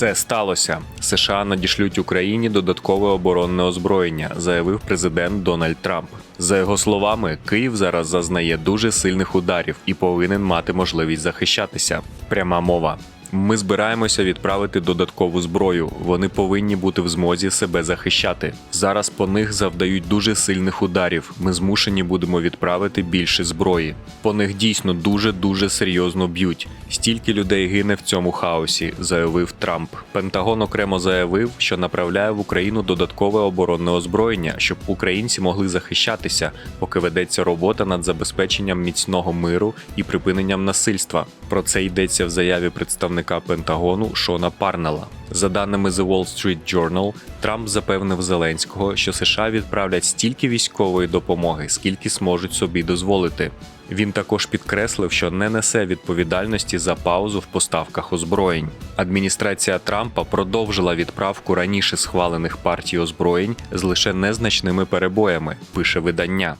Це сталося. США надішлють Україні додаткове оборонне озброєння, заявив президент Дональд Трамп. За його словами, Київ зараз зазнає дуже сильних ударів і повинен мати можливість захищатися. Пряма мова. Ми збираємося відправити додаткову зброю. Вони повинні бути в змозі себе захищати. Зараз по них завдають дуже сильних ударів. Ми змушені будемо відправити більше зброї. По них дійсно дуже дуже серйозно б'ють. Стільки людей гине в цьому хаосі, заявив Трамп. Пентагон окремо заявив, що направляє в Україну додаткове оборонне озброєння, щоб українці могли захищатися, поки ведеться робота над забезпеченням міцного миру і припиненням насильства. Про це йдеться в заяві представника Пентагону Шона Парнела. За даними The Wall Street Journal, Трамп запевнив Зеленського, що США відправлять стільки військової допомоги, скільки зможуть собі дозволити. Він також підкреслив, що не несе відповідальності за паузу в поставках озброєнь. Адміністрація Трампа продовжила відправку раніше схвалених партій озброєнь з лише незначними перебоями, пише видання.